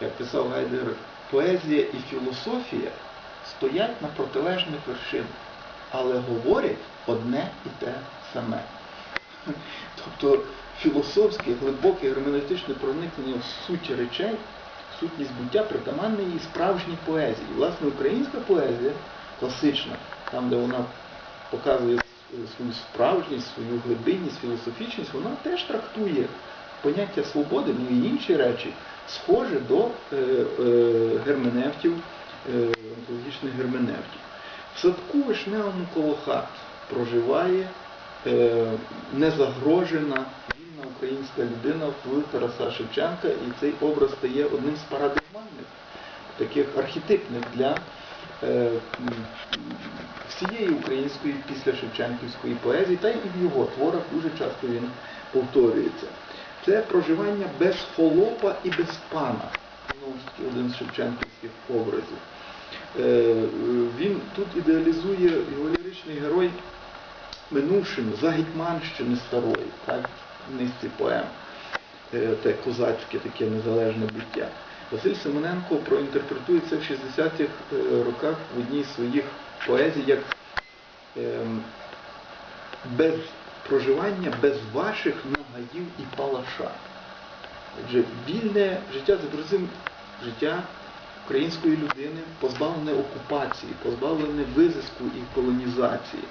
як писав Гайдер, поезія і філософія стоять на протилежних вершинах, але говорять одне і те саме. Тобто філософське, глибоке герменевтичне проникнення в суть речей, сутність буття притаманне її справжній поезії. Власне, українська поезія класична, там, де вона показує свою справжність, свою глибинність, філософічність, вона теж трактує поняття свободи, ну і інші речі, схоже до е, е, герменевтів, е, герменевтів. В садку вишневому коло хат проживає е, незагрожена вільна українська людина в Тараса Шевченка, і цей образ стає одним з парадигмальних, таких архетипних для всієї української після Шевченківської поезії, та й в його творах дуже часто він повторюється. Це проживання без холопа і без пана. Таки, один з шевченківських образів. Е, Він тут ідеалізує його ліричний герой минувшини, за Гетьманщини старої, так, низці поем, е, те козацьке таке незалежне буття. Василь Семененко проінтерпретує це в 60-х е, роках в одній з своїх поезій як ем, без проживання без ваших нагаїв і палаша. Отже, вільне життя зобразим життя української людини, позбавлене окупації, позбавлене визиску і колонізації.